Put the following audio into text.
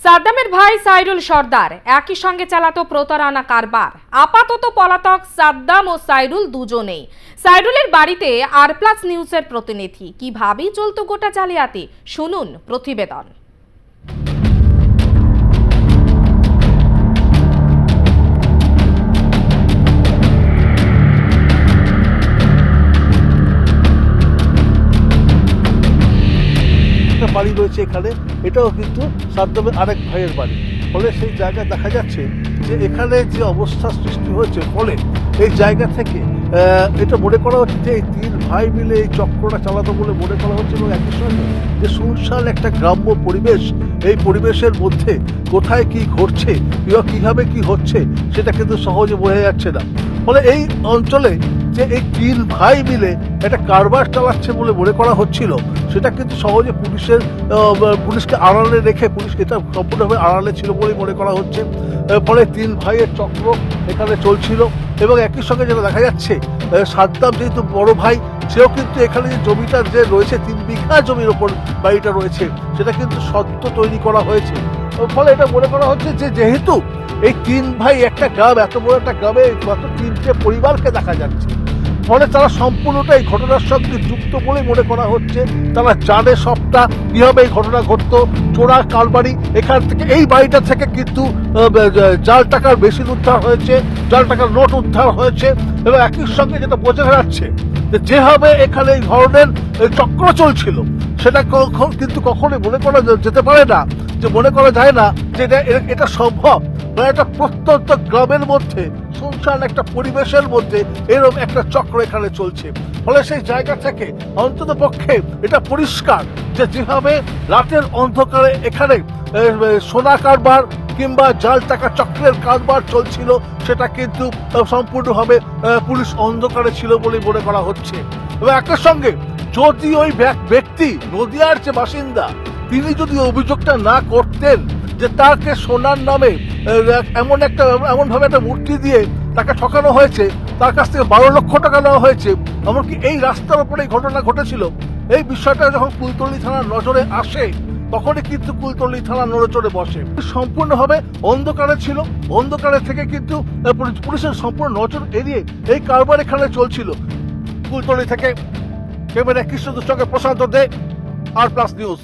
সাদ্দামের ভাই সাইরুল সর্দার একই সঙ্গে চালাতো প্রতারণা কারবার। আপাতত পলাতক সাদ্দাম ও সাইরুল দুজনেই। সাইরুলের বাড়িতে আর প্লাস নিউজের প্রতিনিধি। কিভাবেই চলতো গোটা জালিয়াতি? শুনুন প্রতিবেদন। বাড়ি রয়েছে এখানে, এটাও কিন্তু সাদ্দামের আরেক ভাইয়ের বাড়ি। ফলে সেই জায়গায় দেখা যাচ্ছে যে এখানে যে অবস্থা সৃষ্টি হয়েছে, ফলে এই জায়গা থেকে এটা মনে করা হচ্ছে যে এই তিন ভাই মিলে এই চক্রটা চালাতো বলে মনে করা হচ্ছে এবং একই সঙ্গে যে সুনসাল একটা গ্রাম্য পরিবেশ, এই পরিবেশের মধ্যে কোথায় কি ঘটছে কিংবা কীভাবে কি হচ্ছে, সেটা কিন্তু সহজে বোঝা যাচ্ছে না। ফলে এই অঞ্চলে যে এই তিন ভাই মিলে একটা কারবার চালাচ্ছে বলে মনে করা হচ্ছিল, সেটা কিন্তু সহজে পুলিশের পুলিশকে আড়ালে রেখে পুলিশ এটা সম্পূর্ণভাবে আড়ালে ছিল বলেই মনে করা হচ্ছে। ফলে তিন ভাইয়ের চক্র এখানে চলছিল এবং একই সঙ্গে যেটা দেখা যাচ্ছে সাদ্দাম যেহেতু বড় ভাই, সেও কিন্তু এখানে যে জমিটা যে রয়েছে, তিন বিঘা জমির ওপর বাড়িটা রয়েছে, সেটা কিন্তু সদ্য তৈরি করা হয়েছে। ফলে এটা মনে করা হচ্ছে যে যেহেতু এই তিন ভাই একটা গ্রাম, এত বড় একটা গ্রামে মাত্র তিনটে পরিবারকে দেখা যাচ্ছে। ফলে তারা সম্পূর্ণটা এই ঘটনার সঙ্গে যুক্ত বলে মনে করা হচ্ছে। তারা জানে সবটা, কীভাবে এই ঘটনা ঘটতো চোরা কারবারি এখান থেকে এই বাড়িটা থেকে কিন্তু জাল টাকার বেশি উদ্ধার হয়েছে, জাল টাকার নোট উদ্ধার হয়েছে এবং একই সঙ্গে যেটা বোঝা যাচ্ছে যেভাবে এখানে এই ধরনের চক্র চলছিল, সেটা কিন্তু কখনোই মনে করা যেতে পারে না, যে মনে করা যায় না যে এটা এটা সম্ভব। একটা প্রত্যন্ত গ্রামের মধ্যে শুনশান একটা পরিবেশের মধ্যে এরকম একটা চক্র এখানে চলছে। ফলে সেই জায়গা থেকে অন্তত পক্ষে এটা পরিষ্কার যে যেভাবে রাতের অন্ধকারে এখানে সোনা কারবার কিংবা জাল টাকা চক্রের কারবার চলছিল, সেটা কিন্তু সম্পূর্ণভাবে পুলিশ অন্ধকারে ছিল বলে মনে করা হচ্ছে। এবং একই সঙ্গে যদি ওই ব্যক- ব্যক্তি নদিয়ার যে বাসিন্দা, তিনি যদি অভিযোগটা না করতেন যে তাকে সোনার নামে এমন একটা, এমন ভাবে একটা মূর্তি দিয়ে তাকে ঠকানো হয়েছে, তার কাছ থেকে বারো লক্ষ টাকা নেওয়া হয়েছে। এমনকি এই রাস্তার উপরে এই ঘটনা ঘটেছিল। এই বিষয়টা যখন কুলতলি থানার নজরে আসে, তখনই কিন্তু কুলতলি থানা নড়েচড়ে বসে। সম্পূর্ণভাবে অন্ধকারে ছিল। অন্ধকারে থেকে কিন্তু পুলিশের সম্পূর্ণ নজর এড়িয়ে এই কারবার এখানে চলছিল। কুলতলি থেকে ক্যামেরা কৃষ্ণ চকে প্রশান্ত দে, আর প্লাস নিউজ।